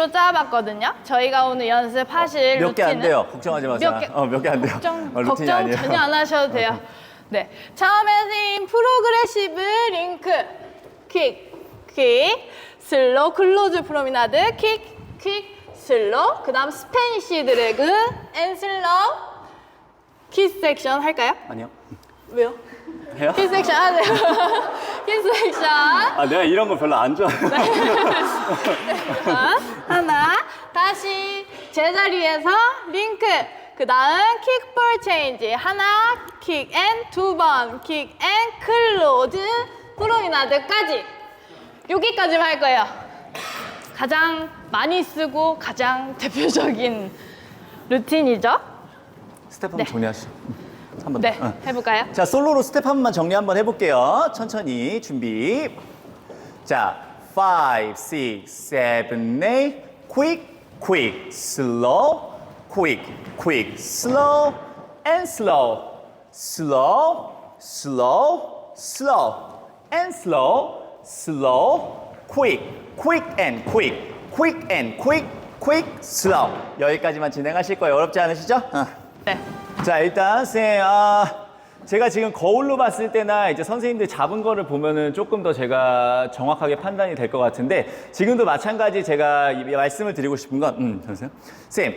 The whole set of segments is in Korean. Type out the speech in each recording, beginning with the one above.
위주로 짜봤거든요. 저희가 오늘 연습하실 몇개안 루틴은 돼요. 걱정하지 마세요. 몇 개- 어, 몇 개 안 돼요. 걱정, 어, 루틴이 걱정 아니에요. 전혀 안 하셔도 돼요. 네. 처음에 선생님 프로그레시브 링크 킥, 킥, 슬로 클로즈 프로미나드 킥, 킥, 슬로 그 다음 스페니쉬 드래그 앤 슬로 키스 섹션 할까요? 아니요. 왜요? 해요? 키스 섹션 하세요. 키스 섹션 아, 내가 이런 거 별로 안 좋아해. 자, 하나 다시. 제자리에서 링크. 그 다음 킥볼 체인지 하나 킥 앤 두 번 킥 앤 클로즈 프로미나드까지. 여기까지만 할 거예요. 가장 많이 쓰고 가장 대표적인 루틴이죠? 스텝 한번 네. 정리하시죠. 한번 네 더. 어. 해볼까요? 자, 솔로로 스텝 한 번만 정리 한번 해볼게요. 천천히 준비. 자, 5, 6, 7, 8. Quick, quick, slow, quick, quick, slow, and slow. Slow, slow, slow, and slow, slow, quick, quick and quick, quick and quick, quick, slow. 여기까지만 진행하실 거예요. 어렵지 않으시죠? 어. 네 자 일단 쌤, 아, 제가 지금 거울로 봤을 때나 이제 선생님들 잡은 거를 보면은 조금 더 제가 정확하게 판단이 될 것 같은데 지금도 마찬가지 제가 이 말씀을 드리고 싶은 건, 음, 잠시만요. 쌤,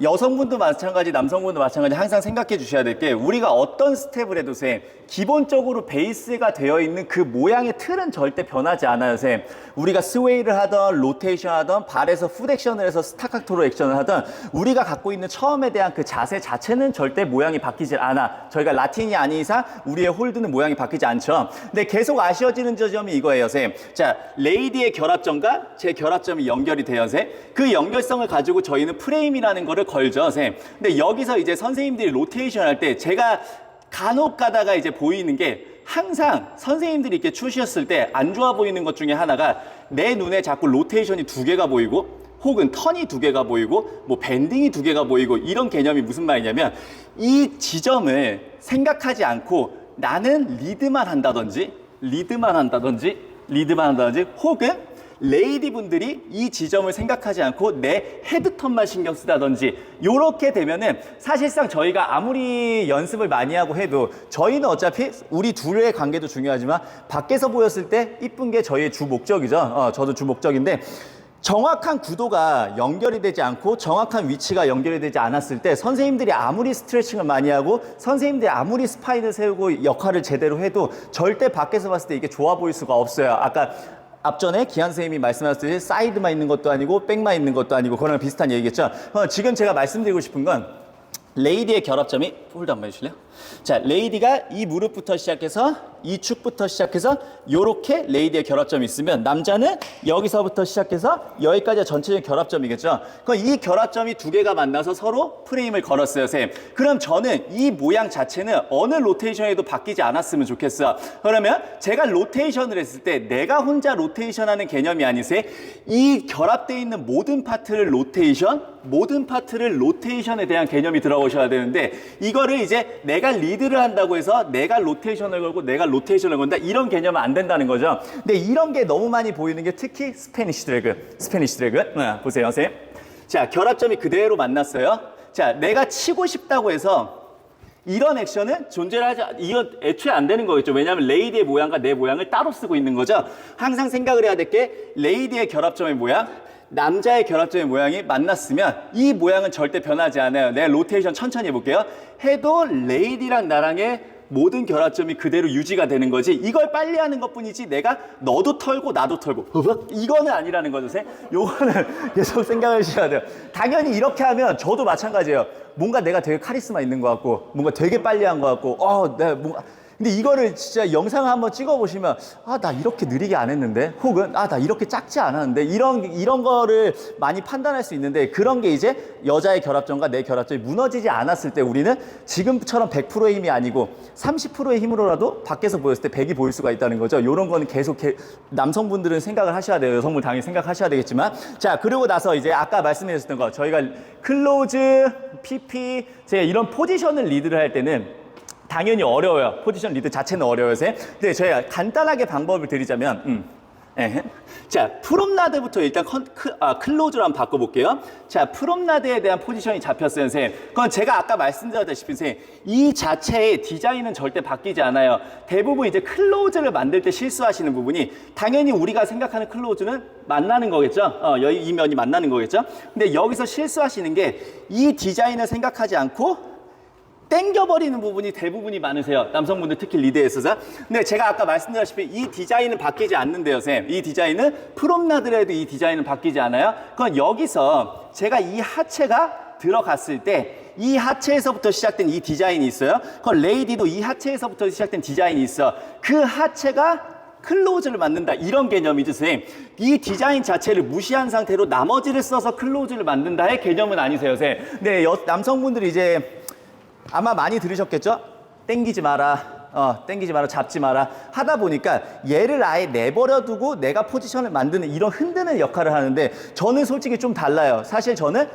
여성분도 마찬가지, 남성분도 마찬가지 항상 생각해 주셔야 될 게 우리가 어떤 스텝을 해도 쌤, 기본적으로 베이스가 되어 있는 그 모양의 틀은 절대 변하지 않아요, 쌤. 우리가 스웨이를 하던, 로테이션 하던, 발에서 풋 액션을 해서 스타카토로 액션을 하던 우리가 갖고 있는 처음에 대한 그 자세 자체는 절대 모양이 바뀌질 않아. 저희가 라틴이 아닌 이상 우리의 홀드는 모양이 바뀌지 않죠. 근데 계속 아쉬워지는 지점이 이거예요, 쌤. 자, 레이디의 결합점과 제 결합점이 연결이 돼요, 쌤. 그 연결성을 가지고 저희는 프레임이라는 거를 걸죠, 쌤. 근데 여기서 이제 선생님들이 로테이션 할 때 제가 간혹 가다가 이제 보이는 게 항상 선생님들이 이렇게 추셨을 때 안 좋아 보이는 것 중에 하나가 내 눈에 자꾸 로테이션이 두 개가 보이고 혹은 턴이 두 개가 보이고 뭐 밴딩이 두 개가 보이고 이런 개념이 무슨 말이냐면 이 지점을 생각하지 않고 나는 리드만 한다든지 리드만 한다든지 리드만 한다든지 혹은 레이디 분들이 이 지점을 생각하지 않고 내 헤드턴만 신경 쓰다든지 요렇게 되면은 사실상 저희가 아무리 연습을 많이 하고 해도 저희는 어차피 우리 둘의 관계도 중요하지만 밖에서 보였을 때 이쁜 게 저희의 주 목적이죠. 어, 저도 주 목적인데 정확한 구도가 연결이 되지 않고 정확한 위치가 연결이 되지 않았을 때 선생님들이 아무리 스트레칭을 많이 하고 선생님들이 아무리 스파인을 세우고 역할을 제대로 해도 절대 밖에서 봤을 때 이게 좋아 보일 수가 없어요. 아까 앞전에 기한 선생님이 말씀하셨듯이 사이드만 있는 것도 아니고 백만 있는 것도 아니고 그거랑 비슷한 얘기겠죠. 어, 지금 제가 말씀드리고 싶은 건 레이디의 결합점이 홀드 한번 해주실래요? 자, 레이디가 이 무릎부터 시작해서 이 축부터 시작해서 요렇게 레이디의 결합점이 있으면 남자는 여기서부터 시작해서 여기까지 전체적인 결합점이겠죠. 그럼 이 결합점이 두 개가 만나서 서로 프레임을 걸었어요, 쌤. 그럼 저는 이 모양 자체는 어느 로테이션에도 바뀌지 않았으면 좋겠어. 그러면 제가 로테이션을 했을 때 내가 혼자 로테이션하는 개념이 아니세 이 결합되어 있는 모든 파트를 로테이션, 모든 파트를 로테이션에 대한 개념이 들어오셔야 되는데 이거를 이제 내가 리드를 한다고 해서 내가 로테이션을 걸고 내가 로테이션을 건다 이런 개념은 안 된다는 거죠. 근데 이런 게 너무 많이 보이는 게 특히 스페니쉬 드래그, 스페니쉬 드래그. 네, 보세요, 선생님. 자, 결합점이 그대로 만났어요. 자, 내가 치고 싶다고 해서 이런 액션은 존재를 하지, 이건 애초에 안 되는 거겠죠. 왜냐하면 레이디의 모양과 내 모양을 따로 쓰고 있는 거죠. 항상 생각을 해야 될 게 레이디의 결합점의 모양, 남자의 결합점의 모양이 만났으면 이 모양은 절대 변하지 않아요. 내가 로테이션 천천히 해볼게요. 해도 레이디랑 나랑의 모든 결합점이 그대로 유지가 되는 거지. 이걸 빨리 하는 것 뿐이지 내가 너도 털고 나도 털고. 으악, 이거는 아니라는 거죠 쌤. 요거는 계속 생각을 하셔야 돼요. 당연히 이렇게 하면 저도 마찬가지예요. 뭔가 내가 되게 카리스마 있는 것 같고 뭔가 되게 빨리 한 것 같고 어 내가 뭔가 근데 이거를 진짜 영상을 한번 찍어 보시면 아 나 이렇게 느리게 안 했는데 혹은 아 나 이렇게 작지 않았는데 이런 이런 거를 많이 판단할 수 있는데 그런 게 이제 여자의 결합점과 내 결합점이 무너지지 않았을 때 우리는 지금처럼 100%의 힘이 아니고 30%의 힘으로라도 밖에서 보였을 때 100이 보일 수가 있다는 거죠. 이런 거는 계속 개- 남성분들은 생각을 하셔야 돼요. 여성분 당연히 생각하셔야 되겠지만 자 그리고 나서 이제 아까 말씀해 주셨던 거 저희가 클로즈, PP 제가 이런 포지션을 리드를 할 때는 당연히 어려워요. 포지션 리드 자체는 어려워요. 쌤. 근데 저희가 간단하게 방법을 드리자면, 음, 예. 자, 프롬나드부터 일단 컨, 크, 아, 클로즈로 한번 바꿔볼게요. 자, 프롬나드에 대한 포지션이 잡혔어요, 선생님. 그건 제가 아까 말씀드렸다시피, 선생님, 이 자체의 디자인은 절대 바뀌지 않아요. 대부분 이제 클로즈를 만들 때 실수하시는 부분이 당연히 우리가 생각하는 클로즈는 만나는 거겠죠. 어, 이 면이 만나는 거겠죠. 근데 여기서 실수하시는 게 이 디자인을 생각하지 않고 땡겨버리는 부분이 대부분이 많으세요. 남성분들 특히 리드에 있어서. 근데 제가 아까 말씀드렸다시피 이 디자인은 바뀌지 않는데요, 쌤. 이 디자인은 프롬나드라도 이 디자인은 바뀌지 않아요. 그건 여기서 제가 이 하체가 들어갔을 때 이 하체에서부터 시작된 이 디자인이 있어요. 그건 레이디도 이 하체에서부터 시작된 디자인이 있어. 그 하체가 클로즈를 만든다 이런 개념이죠 선생님 이 디자인 자체를 무시한 상태로 나머지를 써서 클로즈를 만든다의 개념은 아니세요 선생님 네 여- 남성분들이 이제 아마 많이 들으셨겠죠? 땡기지 마라. 어, 땡기지 마라, 잡지 마라. 하다 보니까 얘를 아예 내버려 두고 내가 포지션을 만드는 이런 흔드는 역할을 하는데 저는 솔직히 좀 달라요. 사실 저는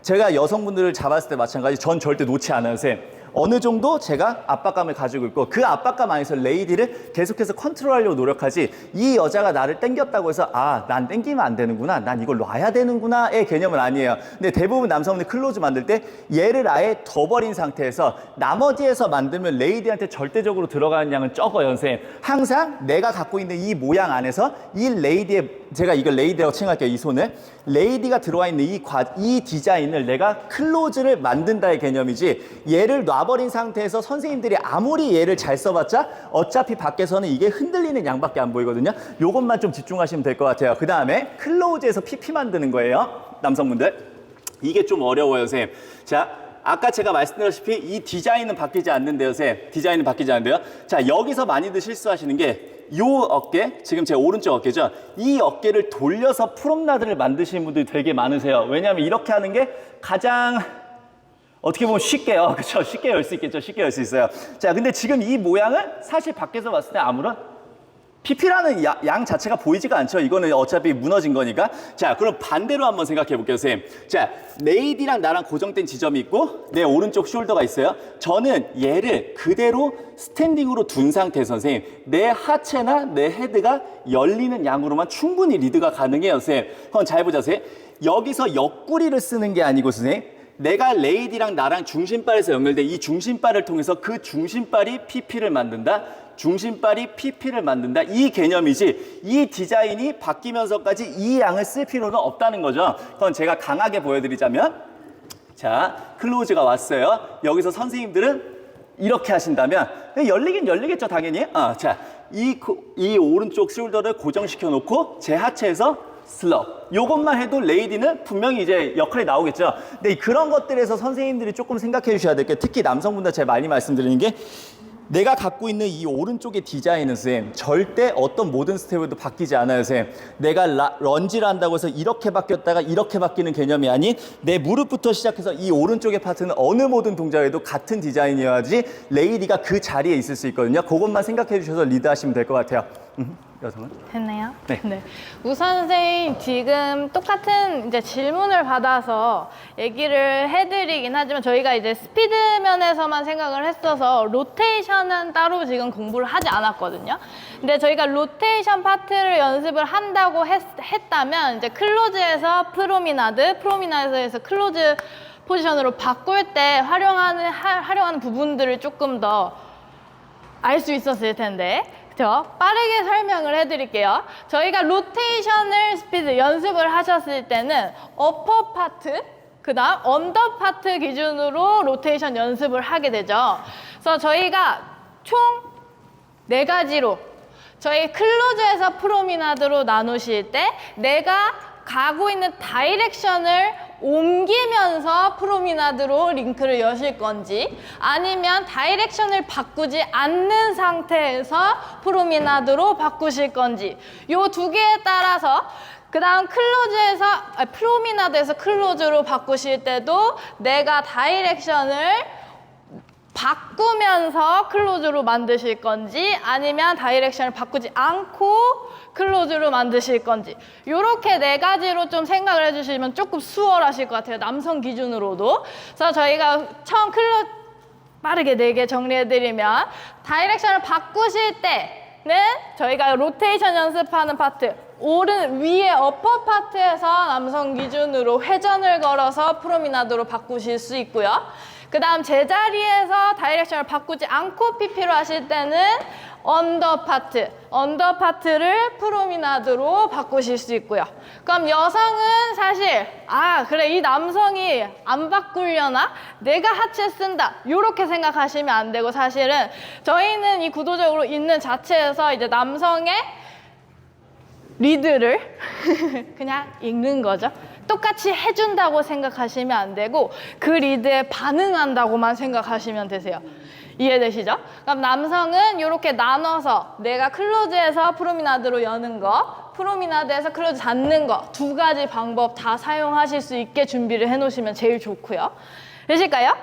제가 여성분들을 잡았을 때 마찬가지 전 절대 놓지 않아요, 쌤. 어느 정도 제가 압박감을 가지고 있고 그 압박감 안에서 레이디를 계속해서 컨트롤하려고 노력하지 이 여자가 나를 땡겼다고 해서 아, 난 땡기면 안 되는구나. 난 이걸 놔야 되는구나의 개념은 아니에요. 근데 대부분 남성분들 클로즈 만들 때 얘를 아예 둬버린 상태에서 나머지에서 만들면 레이디한테 절대적으로 들어가는 양은 적어요, 선생님. 항상 내가 갖고 있는 이 모양 안에서 이 레이디의 제가 이걸 레이디라고 칭할게요, 이 손을. 레이디가 들어와 있는 이, 과, 이 디자인을 내가 클로즈를 만든다의 개념이지 얘를 놔버린 상태에서 선생님들이 아무리 얘를 잘 써봤자 어차피 밖에서는 이게 흔들리는 양밖에 안 보이거든요. 요것만 좀 집중하시면 될 것 같아요. 그 다음에 클로즈에서 PP 만드는 거예요. 남성분들. 이게 좀 어려워요, 선생님. 자, 아까 제가 말씀드렸다시피 이 디자인은 바뀌지 않는데요, 선생님. 디자인은 바뀌지 않는데요. 자, 여기서 많이들 실수하시는 게 요 어깨, 지금 제 오른쪽 어깨죠. 이 어깨를 돌려서 프롬나드를 만드시는 분들이 되게 많으세요. 왜냐하면 이렇게 하는 게 가장 어떻게 보면 쉽게요. 그렇죠? 쉽게 열 수 있겠죠. 쉽게 열 수 있어요. 자, 근데 지금 이 모양은 사실 밖에서 봤을 때 아무런 PP라는 야- 양 자체가 보이지가 않죠. 이거는 어차피 무너진 거니까. 자, 그럼 반대로 한번 생각해 볼게요, 선생님. 자, 레이디랑 나랑 고정된 지점이 있고, 내 오른쪽 숄더가 있어요. 저는 얘를 그대로 스탠딩으로 둔 상태에서, 선생님, 내 하체나 내 헤드가 열리는 양으로만 충분히 리드가 가능해요, 선생님. 그럼 잘 보자, 선생님. 여기서 옆구리를 쓰는 게 아니고, 선생님. 내가 레이디랑 나랑 중심발에서 연결돼 이 중심발을 통해서 그 중심발이 PP를 만든다. 중심발이 PP를 만든다. 이 개념이지 이 디자인이 바뀌면서까지 이 양을 쓸 필요는 없다는 거죠. 그건 제가 강하게 보여드리자면 자 클로즈가 왔어요. 여기서 선생님들은 이렇게 하신다면 열리긴 열리겠죠 당연히. 어, 자이 이 오른쪽 숄더를 고정시켜 놓고 제 하체에서 슬럽. 요것만 해도 레이디는 분명히 이제 역할이 나오겠죠. 근데 그런 것들에서 선생님들이 조금 생각해 주셔야 될 게 특히 남성분들 제가 많이 말씀드리는 게 내가 갖고 있는 이 오른쪽의 디자인은 쌤 절대 어떤 모든 스텝에도 바뀌지 않아요 쌤. 내가 라- 런지를 한다고 해서 이렇게 바뀌었다가 이렇게 바뀌는 개념이 아닌 내 무릎부터 시작해서 이 오른쪽의 파트는 어느 모든 동작에도 같은 디자인이어야지 레이디가 그 자리에 있을 수 있거든요. 그것만 생각해 주셔서 리드하시면 될 것 같아요. 음, 여성은 됐나요? 네. 우선 선생님 지금 똑같은 이제 질문을 받아서 얘기를 해드리긴 하지만 저희가 이제 스피드 면에서만 생각을 했어서 로테이션은 따로 지금 공부를 하지 않았거든요. 근데 저희가 로테이션 파트를 연습을 한다고 했, 했다면 이제 클로즈에서 프로미나드, 프로미나드에서 클로즈 포지션으로 바꿀 때 활용하는 하- 활용하는 부분들을 조금 더 알 수 있었을 텐데. 그죠? 빠르게 설명을 해드릴게요. 저희가 로테이션을 스피드 연습을 하셨을 때는 어퍼 파트, 그 다음 언더 파트 기준으로 로테이션 연습을 하게 되죠. 그래서 저희가 총 네 가지로 저희 클로즈에서 프로미나드로 나누실 때 내가 가고 있는 다이렉션을 옮기면서 프로미나드로 링크를 여실 건지 아니면 다이렉션을 바꾸지 않는 상태에서 프로미나드로 바꾸실 건지 요 두 개에 따라서 그 다음 클로즈에서 아, 프로미나드에서 클로즈로 바꾸실 때도 내가 다이렉션을 바꾸면서 클로즈로 만드실 건지 아니면 다이렉션을 바꾸지 않고 클로즈로 만드실 건지. 이렇게 네 가지로 좀 생각을 해주시면 조금 수월하실 것 같아요. 남성 기준으로도. 그래서 저희가 처음 클로 빠르게 네 개 정리해드리면 다이렉션을 바꾸실 때 저희가 로테이션 연습하는 파트 오른 위에 어퍼 파트에서 남성 기준으로 회전을 걸어서 프로미나드로 바꾸실 수 있고요. 그 다음 제자리에서 다이렉션을 바꾸지 않고 PP로 하실 때는 언더 파트, 언더 파트를 프로미나드로 바꾸실 수 있고요. 그럼 여성은 사실 아 그래 이 남성이 안 바꾸려나? 내가 하체 쓴다. 이렇게 생각하시면 안 되고 사실은 저희는 이 구도적으로 있는 자체에서 이제 남성의 리드를 그냥 읽는 거죠. 똑같이 해준다고 생각하시면 안 되고 그 리드에 반응한다고만 생각하시면 되세요. 이해되시죠? 그럼 남성은 이렇게 나눠서 내가 클로즈에서 프로미나드로 여는 거, 프로미나드에서 클로즈 닫는 거 두 가지 방법 다 사용하실 수 있게 준비를 해놓으시면 제일 좋고요. 되실까요?